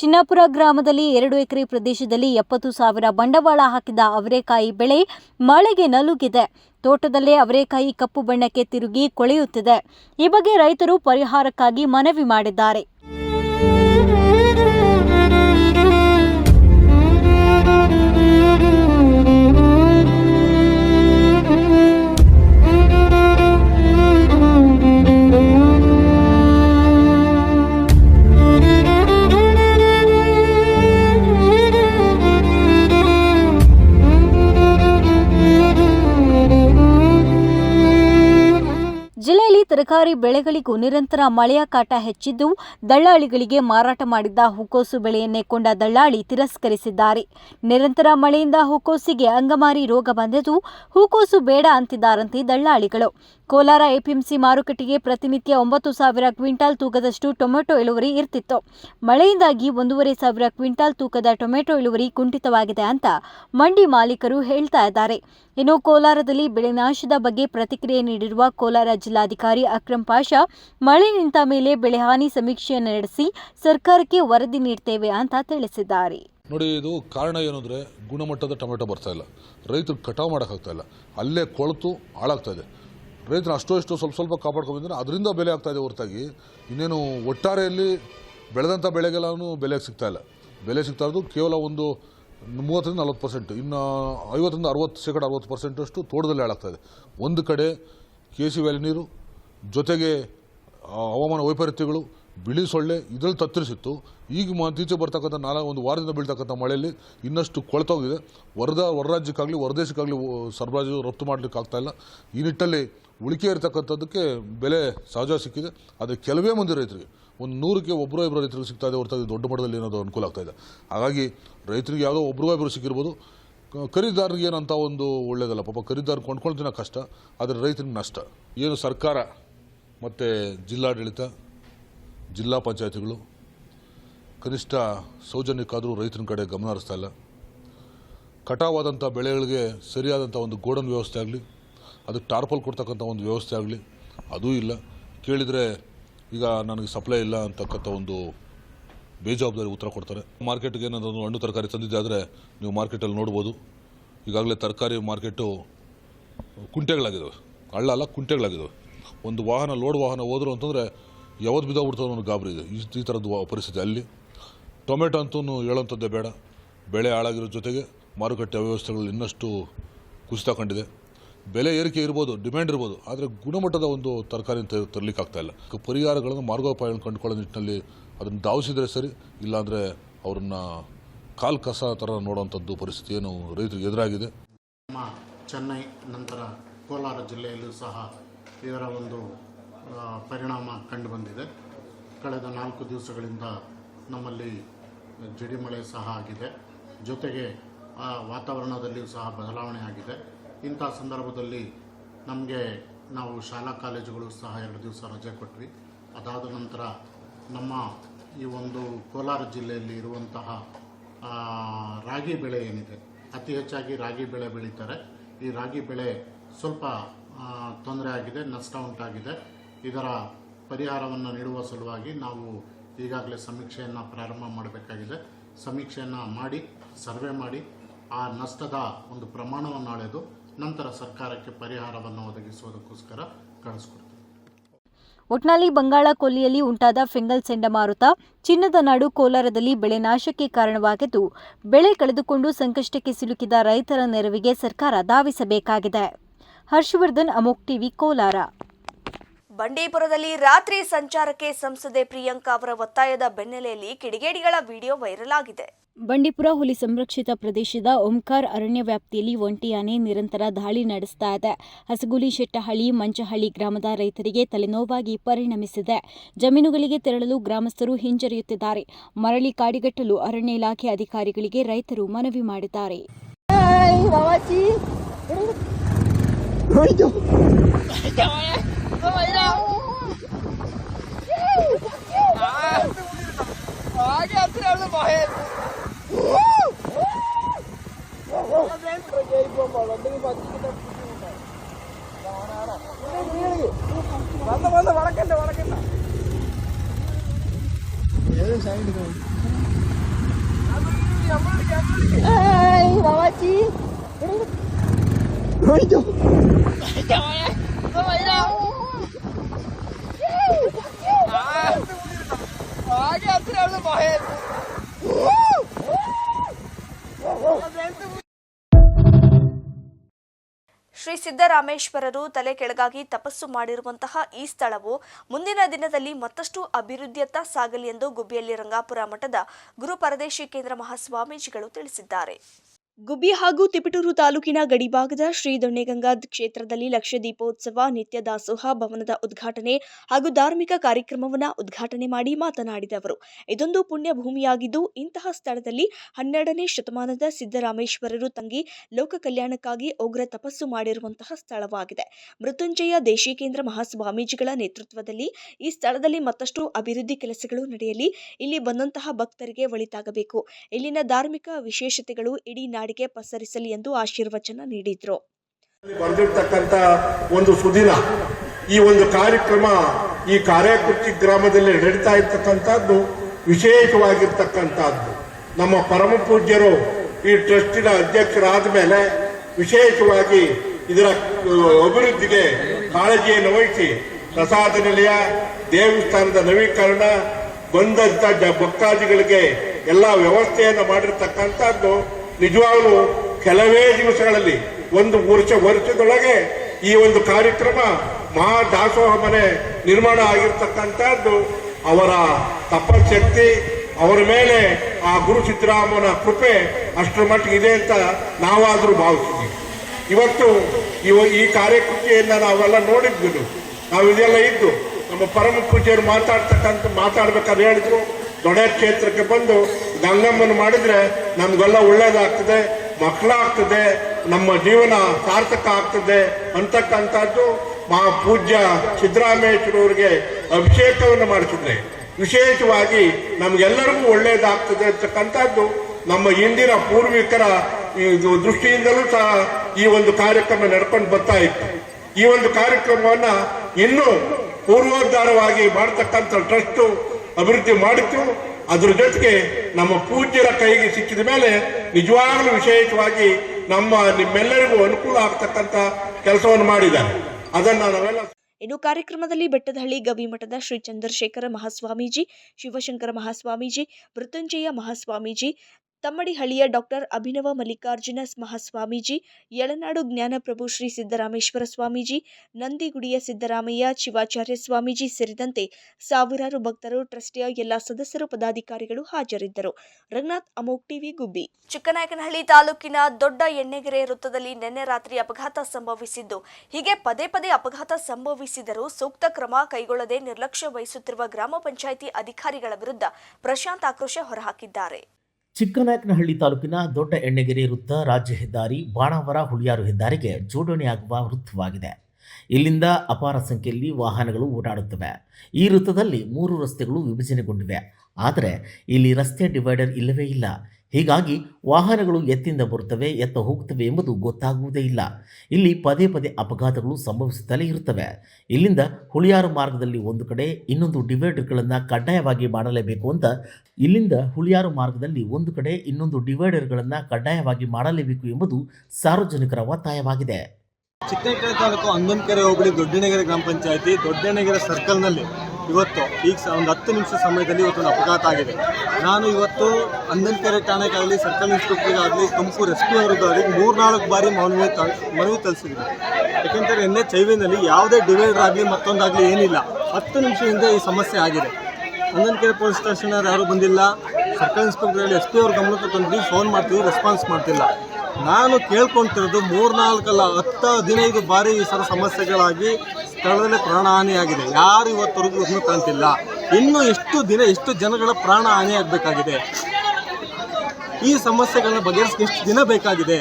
S7: ಚಿನ್ನಾಪುರ ಗ್ರಾಮದಲ್ಲಿ ಎರಡು ಎಕರೆ ಪ್ರದೇಶದಲ್ಲಿ ಎಪ್ಪತ್ತು ಸಾವಿರ ಬಂಡವಾಳ ಹಾಕಿದ ಅವರೆಕಾಯಿ ಬೆಳೆ ಮಳೆಗೆ ನಲುಗಿದೆ. ತೋಟದಲ್ಲೇ ಅವರೆಕಾಯಿ ಕಪ್ಪು ಬಣ್ಣಕ್ಕೆ ತಿರುಗಿ ಕೊಳೆಯುತ್ತಿದೆ. ಈ ಬಗ್ಗೆ ರೈತರು ಪರಿಹಾರಕ್ಕಾಗಿ ಮನವಿ ಮಾಡಿದ್ದಾರೆ. ತರಕಾರಿ ಬೆಳೆಗಳಿಗೂ ನಿರಂತರ ಮಳೆಯ ಕಾಟ ಹೆಚ್ಚಿದ್ದು ದಳ್ಳಾಳಿಗಳಿಗೆ ಮಾರಾಟ ಮಾಡಿದ್ದ ಹೂಕೋಸು ಬೆಳೆಯನ್ನೇ ಕೊಂಡ ದಳ್ಳಾಳಿ ತಿರಸ್ಕರಿಸಿದ್ದಾರೆ. ನಿರಂತರ ಮಳೆಯಿಂದ ಹೂಕೋಸಿಗೆ ಅಂಗಮಾರಿ ರೋಗ ಬಂದಿದ್ದು ಹೂಕೋಸು ಬೇಡ ಅಂತಿದ್ದಾರಂತೆ ದಳ್ಳಾಳಿಗಳು. ಕೋಲಾರ ಎಪಿಎಂಸಿ ಮಾರುಕಟ್ಟೆಗೆ ಪ್ರತಿನಿತ್ಯ ಒಂಬತ್ತು ಸಾವಿರ ಕ್ವಿಂಟಾಲ್ ತೂಕದಷ್ಟು ಟೊಮೆಟೊ ಇಳುವರಿ ಇರ್ತಿತ್ತು. ಮಳೆಯಿಂದಾಗಿ ಒಂದೂವರೆ ಸಾವಿರ ಕ್ವಿಂಟಾಲ್ ತೂಕದ ಟೊಮೆಟೊ ಇಳುವರಿ ಕುಂಠಿತವಾಗಿದೆ ಅಂತ ಮಂಡಿ ಮಾಲೀಕರು ಹೇಳ್ತಾ ಇದ್ದಾರೆ. ಇನ್ನು ಕೋಲಾರದಲ್ಲಿ ಬೆಳೆ ನಾಶದ ಬಗ್ಗೆ ಪ್ರತಿಕ್ರಿಯೆ ನೀಡಿರುವ ಕೋಲಾರ ಜಿಲ್ಲಾಧಿಕಾರಿ ಅಕ್ರಂ ಪಾಷಾ, ಮಳೆ ನಿಂತ ಮೇಲೆ ಬೆಳೆ ಹಾನಿ ಸಮೀಕ್ಷೆಯನ್ನು ನಡೆಸಿ ಸರ್ಕಾರಕ್ಕೆ ವರದಿ ನೀಡ್ತೇವೆ ಅಂತ ತಿಳಿಸಿದ್ದಾರೆ.
S8: ನೋಡಿ, ಇದು ಕಾರಣ ಏನು ಅಂದರೆ ಗುಣಮಟ್ಟದ ಟೊಮೆಟೊ ಬರ್ತಾ ಇಲ್ಲ. ರೈತರು ಕಟಾವು ಮಾಡೋಕ್ಕಾಗ್ತಾ ಇಲ್ಲ. ಅಲ್ಲೇ ಕೊಳತು ಹಾಳಾಗ್ತಾ ಇದೆ. ರೈತರು ಅಷ್ಟೋ ಇಷ್ಟೋ ಸ್ವಲ್ಪ ಸ್ವಲ್ಪ ಕಾಪಾಡ್ಕೊಂಡಿದ್ದಾರೆ ಅದರಿಂದ ಬೆಲೆ ಆಗ್ತಾ ಇದೆ ಹೊರತಾಗಿ. ಇನ್ನೇನು ಒಟ್ಟಾರೆಯಲ್ಲಿ ಬೆಳೆದಂಥ ಬೆಳೆಗೆಲ್ಲೂ ಬೆಲೆ ಸಿಗ್ತಾ ಇಲ್ಲ. ಬೆಲೆ ಸಿಗ್ತಾ ಇರೋದು ಕೇವಲ ಒಂದು ಮೂವತ್ತರಿಂದ ನಲ್ವತ್ತು ಪರ್ಸೆಂಟ್, ಇನ್ನು ಐವತ್ತರಿಂದ ಅರವತ್ತು ಶೇಕಡ ಅರವತ್ತು ಪರ್ಸೆಂಟಷ್ಟು ತೋಟದಲ್ಲಿ ಹಾಳಾಗ್ತಾ ಇದೆ. ಒಂದು ಕಡೆ ಕೆ ಸಿ ವ್ಯಾಲಿ ನೀರು ಜೊತೆಗೆ ಹವಾಮಾನ ವೈಪರೀತ್ಯಗಳು, ಬಿಳಿ ಸೊಳ್ಳೆ, ಇದರಲ್ಲಿ ತತ್ತರಿಸಿತ್ತು. ಈಗ ಮತ್ತೀಚೆ ಬರ್ತಕ್ಕಂಥ ನಾಲ್ಕು ಒಂದು ವಾರದಿಂದ ಬೀಳ್ತಕ್ಕಂಥ ಮಳೆಯಲ್ಲಿ ಇನ್ನಷ್ಟು ಕೊಳೆತೋಗಿದೆ. ಹೊರದ ಹೊರ ರಾಜ್ಯಕ್ಕಾಗಲಿ ಹೊರದೇಶಕ್ಕಾಗಲಿ ಸರಬರಾಜು ರಫ್ತು ಮಾಡಲಿಕ್ಕೆ ಆಗ್ತಾ ಇಲ್ಲ. ಈ ನಿಟ್ಟಲ್ಲಿ ಉಳಿಕೆ ಇರತಕ್ಕಂಥದ್ದಕ್ಕೆ ಬೆಲೆ ಸಹಜ ಸಿಕ್ಕಿದೆ. ಆದರೆ ಕೆಲವೇ ಮಂದಿ ರೈತರಿಗೆ, ಒಂದು ನೂರಕ್ಕೆ ಒಬ್ಬರು ಇಬ್ಬರು ರೈತರಿಗೆ ಸಿಗ್ತಾ ಇದೆ ಹೊರತಾಗಿ ದೊಡ್ಡ ಮಟ್ಟದಲ್ಲಿ ಏನಾದರೂ ಅನುಕೂಲ ಆಗ್ತಾ ಇದೆ. ಹಾಗಾಗಿ ರೈತರಿಗೆ ಯಾವುದೋ ಒಬ್ಬರು ಇಬ್ಬರು ಸಿಕ್ಕಿರ್ಬೋದು. ಖರೀದಾರರಿಗೆ ಏನಂತ ಒಂದು ಒಳ್ಳೇದಲ್ಲ, ಪಾಪ ಖರೀದಾರ ಕೊಂಡ್ಕೊಳ್ತೀನ ಕಷ್ಟ, ಆದರೆ ರೈತರಿಗೆ ನಷ್ಟ. ಏನು ಸರ್ಕಾರ ಮತ್ತು ಜಿಲ್ಲಾಡಳಿತ, ಜಿಲ್ಲಾ ಪಂಚಾಯತಿಗಳು, ಕನಿಷ್ಠ ಸೌಜನ್ಯಕ್ಕಾದರೂ ರೈತನ ಕಡೆ ಗಮನ ಹರಿಸ್ತಾ ಇಲ್ಲ. ಕಟಾವಾದಂಥ ಬೆಳೆಗಳಿಗೆ ಸರಿಯಾದಂಥ ಒಂದು ಗೋಡನ್ ವ್ಯವಸ್ಥೆ ಆಗಲಿ ಅದಕ್ಕೆ ಟಾರ್ಪಲ್ ಕೊಡ್ತಕ್ಕಂಥ ಒಂದು ವ್ಯವಸ್ಥೆ ಆಗಲಿ, ಅದೂ ಇಲ್ಲ. ಕೇಳಿದರೆ ಈಗ ನನಗೆ ಸಪ್ಲೈ ಇಲ್ಲ ಅಂತಕ್ಕಂಥ ಒಂದು ಬೇಜವಾಬ್ದಾರಿ ಉತ್ತರ ಕೊಡ್ತಾರೆ. ಮಾರ್ಕೆಟ್ಗೆ ಏನಾದರೂ ಹಣ್ಣು ತರಕಾರಿ ತಂದಿದ್ದೆ ಆದರೆ ನೀವು ಮಾರ್ಕೆಟಲ್ಲಿ ನೋಡ್ಬೋದು. ಈಗಾಗಲೇ ತರಕಾರಿ ಮಾರ್ಕೆಟು ಕುಂಟೆಗಳಾಗಿದ್ದಾವೆ. ಹಳ್ಳ ಅಲ್ಲ, ಕುಂಟೆಗಳಾಗಿದ್ದಾವೆ. ಒಂದು ವಾಹನ, ಲೋಡ್ ವಾಹನ ಹೋದ್ರು ಅಂತಂದರೆ ಯಾವತ್ತು ಬಿದ್ದೋಗ್ಬಿಡ್ತಾವೆ ಅನ್ನೋ ಗಾಬರಿ ಇದೆ. ಈ ಥರದ್ದು ಪರಿಸ್ಥಿತಿ ಅಲ್ಲಿ. ಟೊಮೆಟೊ ಅಂತೂ ಹೇಳೋಂಥದ್ದೇ ಬೇಡ. ಬೆಳೆ ಹಾಳಾಗಿರೋ ಜೊತೆಗೆ ಮಾರುಕಟ್ಟೆ ವ್ಯವಸ್ಥೆಗಳು ಇನ್ನಷ್ಟು ಕುಸಿತ ಕಂಡಿದೆ. ಬೆಲೆ ಏರಿಕೆ ಇರ್ಬೋದು, ಡಿಮ್ಯಾಂಡ್ ಇರ್ಬೋದು, ಆದರೆ ಗುಣಮಟ್ಟದ ಒಂದು ತರಕಾರಿ ತರಲಿಕ್ಕೆ ಆಗ್ತಾ ಇಲ್ಲ. ಪರಿಹಾರಗಳನ್ನು ಮಾರ್ಗೋಪಾಯಗಳನ್ನು ಕಂಡುಕೊಳ್ಳೋ ನಿಟ್ಟಿನಲ್ಲಿ ಅದನ್ನು ಧಾವಿಸಿದರೆ ಸರಿ, ಇಲ್ಲಾಂದರೆ ಅವ್ರನ್ನ ಕಾಲು ಕಸ ಥರ ನೋಡೋವಂಥದ್ದು ಪರಿಸ್ಥಿತಿ ಏನು ರೈತರಿಗೆ ಎದುರಾಗಿದೆ.
S9: ಚೆನ್ನೈ, ನಂತರ ಕೋಲಾರ ಜಿಲ್ಲೆಯಲ್ಲೂ ಸಹ ಇದರ ಒಂದು ಪರಿಣಾಮ ಕಂಡುಬಂದಿದೆ. ಕಳೆದ ನಾಲ್ಕು ದಿವಸಗಳಿಂದ ನಮ್ಮಲ್ಲಿ ಜಡಿಮಳೆ ಸಹ ಆಗಿದೆ. ಜೊತೆಗೆ ಆ ವಾತಾವರಣದಲ್ಲಿಯೂ ಸಹ ಬದಲಾವಣೆ ಆಗಿದೆ. ಇಂಥ ಸಂದರ್ಭದಲ್ಲಿ ನಮಗೆ ನಾವು ಶಾಲಾ ಕಾಲೇಜುಗಳು ಸಹ ಎರಡು ದಿವಸ ರಜೆ ಕೊಟ್ವಿ. ಅದಾದ ನಂತರ ನಮ್ಮ ಈ ಒಂದು ಕೋಲಾರ ಜಿಲ್ಲೆಯಲ್ಲಿ ಇರುವಂತಹ ರಾಗಿ ಬೆಳೆ ಏನಿದೆ, ಅತಿ ಹೆಚ್ಚಾಗಿ ರಾಗಿ ಬೆಳೆ ಬೆಳೀತಾರೆ. ಈ ರಾಗಿ ಬೆಳೆ ಸ್ವಲ್ಪ ತೊಂದರೆ ಆಗಿದೆ, ನಷ್ಟ ಉಂಟಾಗಿದೆ. ಇದರ ಪರಿಹಾರವನ್ನು ನೀಡುವ ಸಲುವಾಗಿ ನಾವು ಈಗಾಗಲೇ ಸಮೀಕ್ಷೆಯನ್ನು ಪ್ರಾರಂಭ ಮಾಡಬೇಕಾಗಿದೆ. ಸಮೀಕ್ಷೆಯನ್ನು ಮಾಡಿ, ಸರ್ವೆ ಮಾಡಿ, ಆ ನಷ್ಟದ ಒಂದು ಪ್ರಮಾಣವನ್ನು ಅಳೆದು ನಂತರ ಸರ್ಕಾರಕ್ಕೆ ಪರಿಹಾರವನ್ನು ಒದಗಿಸುವುದಕ್ಕೋಸ್ಕರ ಕಳಿಸ್ಕೊಡ್ತೀವಿ.
S7: ಒಟ್ನಲ್ಲಿ ಬಂಗಾಳ ಕೊಲ್ಲಿಯಲ್ಲಿ ಉಂಟಾದ ಫೆಂಗಲ್ ಚಂಡಮಾರುತ ಚಿನ್ನದ ನಾಡು ಕೋಲಾರದಲ್ಲಿ ಬೆಳೆ ನಾಶಕ್ಕೆ ಕಾರಣವಾಗಿದ್ದು, ಬೆಳೆ ಕಳೆದುಕೊಂಡು ಸಂಕಷ್ಟಕ್ಕೆ ಸಿಲುಕಿದ ರೈತರ ನೆರವಿಗೆ ಸರ್ಕಾರ ಧಾವಿಸಬೇಕಾಗಿದೆ. ಹರ್ಷವರ್ಧನ್ ಅಮೋಕ್ ಟಿವಿ ಕೋಲಾರ.
S1: ಬಂಡೀಪುರದಲ್ಲಿ ರಾತ್ರಿ ಸಂಚಾರಕ್ಕೆ ಸಂಸದೆ ಪ್ರಿಯಾಂಕಾ ಅವರ ಒತ್ತಾಯದ ಬೆನ್ನೆಲೆಯಲ್ಲಿ ಕಿಡಿಗೇಡಿಗಳ ವಿಡಿಯೋ ವೈರಲ್ ಆಗಿದೆ.
S7: ಬಂಡೀಪುರ ಹುಲಿ ಸಂರಕ್ಷಿತ ಪ್ರದೇಶದ ಓಂಕಾರ್ ಅರಣ್ಯ ವ್ಯಾಪ್ತಿಯಲ್ಲಿ ಒಂಟಿ ಆನೆ ನಿರಂತರ ದಾಳಿ ನಡೆಸ್ತಾ ಇದೆ. ಹಸಗುಲಿ ಶೆಟ್ಟಹಳ್ಳಿ ಮಂಚಹಳ್ಳಿ ಗ್ರಾಮದ ರೈತರಿಗೆ ತಲೆನೋವಾಗಿ ಪರಿಣಮಿಸಿದೆ. ಜಮೀನುಗಳಿಗೆ ತೆರಳಲು ಗ್ರಾಮಸ್ಥರು ಹಿಂಜರಿಯುತ್ತಿದ್ದಾರೆ. ಮರಳಿ ಕಾಡಿಗಟ್ಟಲು ಅರಣ್ಯ ಇಲಾಖೆ ಅಧಿಕಾರಿಗಳಿಗೆ ರೈತರು ಮನವಿ ಮಾಡಿದ್ದಾರೆ. Ôi trời
S10: Trời ơi Có bị đâu ആകെ അത്രയാണ് പോയത് വന്ന് വന്ന് വളക്കണ്ട വളക്കണ്ട ഏത് സൈഡ് നമ്മളോട് നമ്മളോട്
S1: ಶ್ರೀ ಸಿದ್ದರಾಮೇಶ್ವರರು ತಲೆ ಕೆಳಗಾಗಿ ತಪಸ್ಸು ಮಾಡಿರುವಂತಹ ಈ ಸ್ಥಳವು ಮುಂದಿನ ದಿನದಲ್ಲಿ ಮತ್ತಷ್ಟು ಅಭಿವೃದ್ಧಿಯತ್ತ ಸಾಗಲಿ ಎಂದು ಗುಬ್ಬಿಯಲ್ಲಿ ರಂಗಾಪುರ ಮಠದ ಗುರು ಪರದೇಶಿ ಕೇಂದ್ರ ಮಹಾಸ್ವಾಮೀಜಿಗಳು ತಿಳಿಸಿದ್ದಾರೆ. ಗುಬ್ಬಿ ಹಾಗೂ ತಿಪಟೂರು ತಾಲೂಕಿನ ಗಡಿಭಾಗದ ಶ್ರೀ ದೊಣ್ಣೆಗಂಗಾ ಕ್ಷೇತ್ರದಲ್ಲಿ ಲಕ್ಷ ದೀಪೋತ್ಸವ ನಿತ್ಯ ದಾಸೋಹ ಭವನದ ಉದ್ಘಾಟನೆ ಹಾಗೂ ಧಾರ್ಮಿಕ ಕಾರ್ಯಕ್ರಮವನ್ನು ಉದ್ಘಾಟನೆ ಮಾಡಿ ಮಾತನಾಡಿದ ಅವರು. ಇದೊಂದು ಪುಣ್ಯ ಭೂಮಿಯಾಗಿದ್ದು, ಇಂತಹ ಸ್ಥಳದಲ್ಲಿ ಹನ್ನೆರಡನೇ ಶತಮಾನದ ಸಿದ್ದರಾಮೇಶ್ವರರು ತಂಗಿ ಲೋಕ ಕಲ್ಯಾಣಕ್ಕಾಗಿ ಉಗ್ರ ತಪಸ್ಸು ಮಾಡಿರುವಂತಹ ಸ್ಥಳವಾಗಿದೆ. ಮೃತ್ಯುಂಜಯ ದೇಶಿಕೇಂದ್ರ ಮಹಾಸ್ವಾಮೀಜಿಗಳ ನೇತೃತ್ವದಲ್ಲಿ ಈ ಸ್ಥಳದಲ್ಲಿ ಮತ್ತಷ್ಟು ಅಭಿವೃದ್ಧಿ ಕೆಲಸಗಳು ನಡೆಯಲಿ. ಇಲ್ಲಿ ಬಂದಂತಹ ಭಕ್ತರಿಗೆ ಒಳಿತಾಗಬೇಕು. ಇಲ್ಲಿನ ಧಾರ್ಮಿಕ ವಿಶೇಷತೆಗಳು ಇಡೀ ನಾಡಿಗೆ ಪಸರಿಸಲಿ ಎಂದು ಆಶೀರ್ವಚನ ನೀಡಿದರು.
S11: ಬರೆದಿರ್ತಕ್ಕಂಥ ಒಂದು ಸುದಿನ, ಈ ಒಂದು ಕಾರ್ಯಕ್ರಮ ಈ ಕಾರ್ಯಕೃತಿ ಗ್ರಾಮದಲ್ಲಿ ನಡೀತಾ ಇರ್ತಕ್ಕಂಥದ್ದು, ವಿಶೇಷವಾಗಿರ್ತಕ್ಕಂಥದ್ದು. ನಮ್ಮ ಪರಮ ಪೂಜ್ಯರು ಈ ಟ್ರಸ್ಟಿನ ಅಧ್ಯಕ್ಷರಾದ ಮೇಲೆ ವಿಶೇಷವಾಗಿ ಇದರ ಅಭಿವೃದ್ಧಿಗೆ ಕಾಳಜಿಯನ್ನು ವಹಿಸಿ ಪ್ರಸಾದ ನಿಲಯ, ದೇವಸ್ಥಾನದ ನವೀಕರಣ, ಬಂದಂಥ ಭಕ್ತಾದಿಗಳಿಗೆ ಎಲ್ಲ ವ್ಯವಸ್ಥೆಯನ್ನು ಮಾಡಿರ್ತಕ್ಕಂಥದ್ದು ನಿಜವಾಗ್ಲೂ ಕೆಲವೇ ದಿವಸಗಳಲ್ಲಿ ಒಂದು ವರ್ಷ ವರ್ಷದೊಳಗೆ ಈ ಒಂದು ಕಾರ್ಯಕ್ರಮ ಮಹಾ ದಾಸೋಹ ಮನೆ ನಿರ್ಮಾಣ ಆಗಿರ್ತಕ್ಕಂಥದ್ದು. ಅವರ ತಪಶಕ್ತಿ, ಅವರ ಮೇಲೆ ಆ ಗುರು ಸಿದ್ದರಾಮನ ಕೃಪೆ ಅಷ್ಟರ ಮಟ್ಟಿಗೆ ಇದೆ ಅಂತ ನಾವಾದರೂ ಭಾವಿಸಿದ್ದೀವಿ ಇವತ್ತು ಇವ ಈ ಕಾರ್ಯಕೃತಿಯನ್ನ ನಾವೆಲ್ಲ ನೋಡಿದ್ವಿ ನಾವು ಇದೆಲ್ಲ ಇದ್ದು ನಮ್ಮ ಪರಮ ಪೂಜ್ಯರು ಮಾತಾಡ್ತಕ್ಕಂಥ, ಮಾತಾಡ್ಬೇಕಾದ್ರೆ ಹೇಳಿದ್ರು. ದೊಡ್ಡ ಕ್ಷೇತ್ರಕ್ಕೆ ಬಂದು ಗಂಗಮ್ಮನ ಮಾಡಿದ್ರೆ ನಮಗೆಲ್ಲ ಒಳ್ಳೇದಾಗ್ತದೆ, ಮಕ್ಕಳಾಗ್ತದೆ, ನಮ್ಮ ಜೀವನ ಸಾರ್ಥಕ ಆಗ್ತದೆ ಅಂತಕ್ಕಂಥದ್ದು ಮಹಾ ಪೂಜ್ಯ ಸಿದ್ದರಾಮೇಶ್ವರವರಿಗೆ ಅಭಿಷೇಕವನ್ನು ಮಾಡಿಸಿದ್ರೆ ವಿಶೇಷವಾಗಿ ನಮ್ಗೆಲ್ಲರಿಗೂ ಒಳ್ಳೇದಾಗ್ತದೆ ಅಂತಕ್ಕಂಥದ್ದು ನಮ್ಮ ಹಿಂದಿನ ಪೂರ್ವಿಕರ ದೃಷ್ಟಿಯಿಂದಲೂ ಸಹ ಈ ಒಂದು ಕಾರ್ಯಕ್ರಮ ನಡ್ಕೊಂಡು ಬರ್ತಾ ಇತ್ತು. ಈ ಒಂದು ಕಾರ್ಯಕ್ರಮವನ್ನ ಇನ್ನೂ ಪೂರ್ವೋದ್ಧಾರವಾಗಿ ಮಾಡತಕ್ಕಂಥ ಟ್ರಸ್ಟ್ ಅಭಿವೃದ್ಧಿ ಮಾಡಿತ್ತು. ಅದ್ರ ಜೊತೆಗೆ ನಮ್ಮ ಪೂಜ್ಯರ ಕೈಗೆ ಸಿಕ್ಕಿದ ಮೇಲೆ ನಿಜವಾಗಲೂ ವಿಶೇಷವಾಗಿ ನಮ್ಮ ನಿಮ್ಮೆಲ್ಲರಿಗೂ ಅನುಕೂಲ ಆಗ್ತಕ್ಕಂಥ ಕೆಲಸವನ್ನು ಮಾಡಿದ್ದಾರೆ. ಅದನ್ನ ನಾವೆಲ್ಲ
S1: ಇನ್ನು ಕಾರ್ಯಕ್ರಮದಲ್ಲಿ ಬೆಟ್ಟದಹಳ್ಳಿ ಗವಿಮಠದ ಶ್ರೀ ಚಂದ್ರಶೇಖರ ಮಹಾಸ್ವಾಮೀಜಿ, ಶಿವಶಂಕರ ಮಹಾಸ್ವಾಮೀಜಿ, ಮೃತ್ಯುಂಜಯ ಮಹಾಸ್ವಾಮೀಜಿ ತಮ್ಮಡಿಹಳ್ಳಿಯ ಡಾಕ್ಟರ್ ಅಭಿನವ ಮಲ್ಲಿಕಾರ್ಜುನ ಮಹಾಸ್ವಾಮೀಜಿ ಯಳನಾಡು ಜ್ಞಾನಪ್ರಭು ಶ್ರೀ ಸಿದ್ದರಾಮೇಶ್ವರ ಸ್ವಾಮೀಜಿ, ನಂದಿಗುಡಿಯ ಸಿದ್ದರಾಮಯ್ಯ, ಶಿವಾಚಾರ್ಯ ಸ್ವಾಮೀಜಿ ಸೇರಿದಂತೆ ಸಾವಿರಾರು ಭಕ್ತರು, ಟ್ರಸ್ಟಿಯ ಎಲ್ಲ ಸದಸ್ಯರು, ಪದಾಧಿಕಾರಿಗಳು ಹಾಜರಿದ್ದರು. ರಂಗನಾಥ್, ಅಮೋಕ್ ಟಿವಿ, ಗುಬ್ಬಿ. ಚಿಕ್ಕನಾಯಕನಹಳ್ಳಿ ತಾಲೂಕಿನ ದೊಡ್ಡ ಎಣ್ಣೆಗೆರೆ ವೃತ್ತದಲ್ಲಿ ನಿನ್ನೆ ರಾತ್ರಿ ಅಪಘಾತ ಸಂಭವಿಸಿದ್ದು. ಹೀಗೆ ಪದೇ ಪದೇ ಅಪಘಾತ ಸಂಭವಿಸಿದರೂ ಸೂಕ್ತ ಕ್ರಮ ಕೈಗೊಳ್ಳದೆ ನಿರ್ಲಕ್ಷ್ಯ ವಹಿಸುತ್ತಿರುವ ಗ್ರಾಮ ಪಂಚಾಯಿತಿ ಅಧಿಕಾರಿಗಳ ವಿರುದ್ಧ ಪ್ರಶಾಂತ್ ಆಕ್ರೋಶ ಹೊರಹಾಕಿದ್ದಾರೆ.
S2: ಚಿಕ್ಕನಾಯಕನಹಳ್ಳಿ ತಾಲೂಕಿನ ದೊಡ್ಡ ಎಣ್ಣೆಗೆರೆ ವೃತ್ತ ರಾಜ್ಯ ಹೆದ್ದಾರಿ ಬಾಣಾವರ ಹುಳಿಯಾರು ಹೆದ್ದಾರಿಗೆ ಜೋಡಣೆಯಾಗುವ ವೃತ್ತವಾಗಿದೆ. ಇಲ್ಲಿಂದ ಅಪಾರ ಸಂಖ್ಯೆಯಲ್ಲಿ ವಾಹನಗಳು ಓಡಾಡುತ್ತವೆ. ಈ ವೃತ್ತದಲ್ಲಿ ಮೂರು ರಸ್ತೆಗಳು ವಿಭಜನೆಗೊಂಡಿವೆ. ಆದರೆ ಇಲ್ಲಿ ರಸ್ತೆ ಡಿವೈಡರ್ ಇಲ್ಲವೇ ಇಲ್ಲ. ಹೀಗಾಗಿ ವಾಹನಗಳು ಎತ್ತಿಂದ ಬರುತ್ತವೆ, ಎತ್ತ ಹೋಗುತ್ತವೆ ಎಂಬುದು ಗೊತ್ತಾಗುವುದೇ ಇಲ್ಲ. ಇಲ್ಲಿ ಪದೇ ಪದೇ ಅಪಘಾತಗಳು ಸಂಭವಿಸುತ್ತಲೇ ಇರುತ್ತವೆ. ಇಲ್ಲಿಂದ ಹುಳಿಯಾರು ಮಾರ್ಗದಲ್ಲಿ ಒಂದು ಕಡೆ ಇನ್ನೊಂದು ಡಿವೈಡರ್ಗಳನ್ನು ಕಡ್ಡಾಯವಾಗಿ ಮಾಡಲೇಬೇಕು ಅಂತ ಇಲ್ಲಿಂದ ಹುಳಿಯಾರು ಮಾರ್ಗದಲ್ಲಿ ಒಂದು ಕಡೆ ಇನ್ನೊಂದು ಡಿವೈಡರ್ಗಳನ್ನು ಕಡ್ಡಾಯವಾಗಿ ಮಾಡಲೇಬೇಕು ಎಂಬುದು ಸಾರ್ವಜನಿಕರ ಒತ್ತಾಯವಾಗಿದೆ.
S12: ಚಿಕ್ಕನಕೆರೆ ತಾಲೂಕು ಅಂಗನಕೆರೆ ಹೋಬಳಿ ದೊಡ್ಡನಗೆರೆ ಗ್ರಾಮ ಪಂಚಾಯತಿ, ದೊಡ್ಡನಗೆರೆ ಸರ್ಕಲ್ನಲ್ಲಿ ಇವತ್ತು, ಈಗ ಒಂದು ಹತ್ತು ನಿಮಿಷ ಸಮಯದಲ್ಲಿ ಇವತ್ತು ಒಂದು ಅಪಘಾತ ಆಗಿದೆ. ನಾನು ಇವತ್ತು ಅಂದನ್ಕೆರೆ ಠಾಣೆಗಾಗಲಿ, ಸರ್ಕಲ್ ಇನ್ಸ್ಪೆಕ್ಟರ್ಗಾಗಲಿ, ತುಮಕೂರು ಎಸ್ ಪಿ ಮೂರು ಮೂರ್ನಾಲ್ಕು ಬಾರಿ ಮನವಿ ತ, ಮನವಿ ತಲುಸಿದ್ದೀನಿ. ಯಾಕೆಂದರೆ ಎನ್ ಎಚ್ ಹೈವೇನಲ್ಲಿ ಯಾವುದೇ ಡಿವೈಡರ್ ಆಗಲಿ ಮತ್ತೊಂದಾಗಲಿ ಏನಿಲ್ಲ. ಹತ್ತು ನಿಮಿಷ ಹಿಂದೆ ಈ ಸಮಸ್ಯೆ ಆಗಿದೆ. ಅಂದನ್ಕೆರೆ ಪೊಲೀಸ್ ಸ್ಟೇಷನ್ ಯಾರೂ ಬಂದಿಲ್ಲ. ಸರ್ಕಲ್ ಇನ್ಸ್ಪೆಕ್ಟರ್ ಎಸ್ ಪಿ ಅವ್ರ ಗಮನಕ್ಕೆ ತಂದ್ವಿ, ಫೋನ್ ಮಾಡ್ತೀವಿ, ರೆಸ್ಪಾನ್ಸ್ ಮಾಡ್ತಿಲ್ಲ. ನಾನು ಕೇಳ್ಕೊಂತಿರೋದು ಮೂರ್ನಾಲ್ಕಲ್ಲ ಹತ್ತು ಹದಿನೈದು ಬಾರಿ ಈ ಸಲ ಸಮಸ್ಯೆಗಳಾಗಿ ಸ್ಥಳದಲ್ಲೇ ಪ್ರಾಣಹಾನಿಯಾಗಿದೆ ಯಾರು ಇವತ್ತು ಗಮನ ಕಾಣ್ತಿಲ್ಲ. ಇನ್ನು ಎಷ್ಟು ದಿನ, ಎಷ್ಟು ಜನಗಳ ಪ್ರಾಣ ಹಾನಿಯಾಗಬೇಕಾಗಿದೆ ಈ ಸಮಸ್ಯೆಗಳನ್ನ ಬಗೆಹರಿಸಕ್ಕೆ ಎಷ್ಟು ದಿನ ಬೇಕಾಗಿದೆ.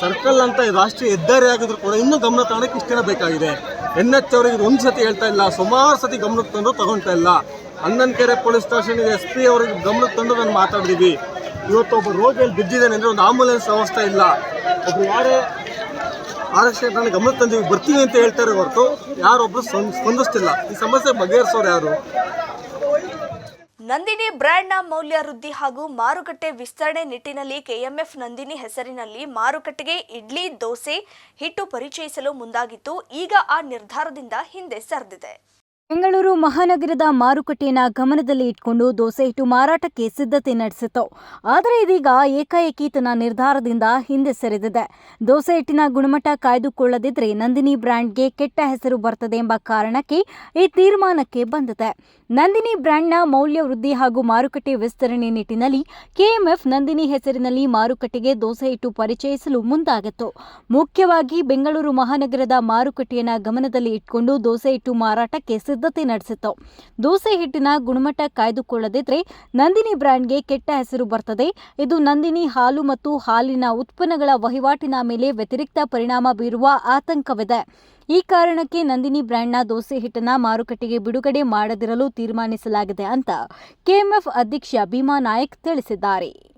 S12: ಸರ್ಕಲ್ ಅಂತ ರಾಷ್ಟ್ರೀಯ ಹೆದ್ದಾರಿ ಆಗಿದ್ರು ಕೂಡ ಇನ್ನೂ ಗಮನ ತಗೊಳಕ್ಕೆ ಇಷ್ಟು ದಿನ ಬೇಕಾಗಿದೆ. ಎನ್ ಎಚ್ ಅವರಿಗೆ ಒಂದು ಸತಿ ಹೇಳ್ತಾ ಇಲ್ಲ, ಸುಮಾರು ಸತಿ ಗಮನಕ್ಕೆ ತಂದು ತಗೊಳ್ತಾ ಇಲ್ಲ. ಹನ್ನೊಂದುಕೆರೆ ಪೊಲೀಸ್ ಸ್ಟೇಷನ್ಗೆ ಎಸ್ ಪಿ ಅವರಿಗೆ ಗಮನಕ್ಕೆ ತಂದು ನಾನು ಮಾತಾಡಿದ್ದೀವಿ ಇವತ್ತು ಒಬ್ಬ ರೋಗಿಯಲ್ಲಿ ಬಿದ್ದಿದ್ದಾನೆ ಅಂದರೆ ಒಂದು ಆಂಬುಲೆನ್ಸ್ ವ್ಯವಸ್ಥೆ ಇಲ್ಲ. ಒಬ್ರು ಯಾರೇ ಆರಕ್ಷಕ ನಾನು ಗಮನ ತಂದೀವಿ ಬರ್ತೀವಿ ಅಂತ ಹೇಳ್ತಾರೆ ಹೊರತು ಯಾರೊಬ್ಬರು ಸ್ಪಂದಿಸ್ತಿಲ್ಲ. ಈ ಸಮಸ್ಯೆ ಬಗೆಹರಿಸೋರು ಯಾರು?
S1: ನಂದಿನಿ ಬ್ರ್ಯಾಂಡ್ನ ಮೌಲ್ಯ ವೃದ್ಧಿ ಹಾಗೂ ಮಾರುಕಟ್ಟೆ ವಿಸ್ತರಣೆ ನಿಟ್ಟಿನಲ್ಲಿ ಕೆಎಂಎಫ್ ನಂದಿನಿ ಹೆಸರಿನಲ್ಲಿ ಮಾರುಕಟ್ಟೆಗೆ ಇಡ್ಲಿ, ದೋಸೆ ಹಿಟ್ಟು ಪರಿಚಯಿಸಲು ಮುಂದಾಗಿತ್ತು. ಈಗ ಆ ನಿರ್ಧಾರದಿಂದ ಹಿಂದೆ ಸರಿದಿದೆ.
S7: ಬೆಂಗಳೂರು ಮಹಾನಗರದ ಮಾರುಕಟ್ಟೆಯನ್ನು ಗಮನದಲ್ಲಿ ಇಟ್ಕೊಂಡು ದೋಸೆ ಹಿಟ್ಟು ಮಾರಾಟಕ್ಕೆ ಸಿದ್ಧತೆ ನಡೆಸಿತು. ಆದರೆ ಇದೀಗ ಏಕಾಏಕಿ ತನ್ನ ನಿರ್ಧಾರದಿಂದ ಹಿಂದೆ ಸರಿದಿದೆ. ದೋಸೆ ಹಿಟ್ಟಿನ ಗುಣಮಟ್ಟ ಕಾಯ್ದುಕೊಳ್ಳದಿದ್ರೆ ನಂದಿನಿ ಬ್ರ್ಯಾಂಡ್ಗೆ ಕೆಟ್ಟ ಹೆಸರು ಬರ್ತದೆ ಎಂಬ ಕಾರಣಕ್ಕೆ ಈ ತೀರ್ಮಾನಕ್ಕೆ ಬಂದಿದೆ. ನಂದಿನಿ ಬ್ರ್ಯಾಂಡ್ನ ಮೌಲ್ಯ ವೃದ್ಧಿ ಹಾಗೂ ಮಾರುಕಟ್ಟೆ ವಿಸ್ತರಣೆ ನಿಟ್ಟಿನಲ್ಲಿ ಕೆಎಂಎಫ್ ನಂದಿನಿ ಹೆಸರಿನಲ್ಲಿ ಮಾರುಕಟ್ಟೆಗೆ ದೋಸೆ ಹಿಟ್ಟು ಪರಿಚಯಿಸಲು ಮುಂದಾಗಿತ್ತು. ಮುಖ್ಯವಾಗಿ ಬೆಂಗಳೂರು ಮಹಾನಗರದ ಮಾರುಕಟ್ಟೆಯನ್ನು ಗಮನದಲ್ಲಿ ಇಟ್ಕೊಂಡು ದೋಸೆ ಹಿಟ್ಟು ಮಾರಾಟಕ್ಕೆ ಸಿದ್ಧತೆ ನಡೆಸಿತ್ತು. ದೋಸೆ ಹಿಟ್ಟಿನ ಗುಣಮಟ್ಟ ಕಾಯ್ದುಕೊಳ್ಳದಿದ್ರೆ ನಂದಿನಿ ಬ್ರ್ಯಾಂಡ್ಗೆ ಕೆಟ್ಟ ಹೆಸರು ಬರ್ತದೆ. ಇದು ನಂದಿನಿ ಹಾಲು ಮತ್ತು ಹಾಲಿನ ಉತ್ಪನ್ನಗಳ ವಹಿವಾಟಿನ ಮೇಲೆ ವ್ಯತಿರಿಕ್ತ ಪರಿಣಾಮ ಬೀರುವ ಆತಂಕವಿದೆ. ಈ ಕಾರಣಕ್ಕೆ ನಂದಿನಿ ಬ್ರ್ಯಾಂಡ್ನ ದೋಸೆ ಹಿಟ್ಟನ್ನ ಮಾರುಕಟ್ಟೆಗೆ ಬಿಡುಗಡೆ ಮಾಡದಿರಲು ತೀರ್ಮಾನಿಸಲಾಗಿದೆ ಅಂತ ಕೆಎಂಎಫ್ ಅಧ್ಯಕ್ಷ ಭೀಮಾ ನಾಯಕ್ ತಿಳಿಸಿದ್ದಾರೆ.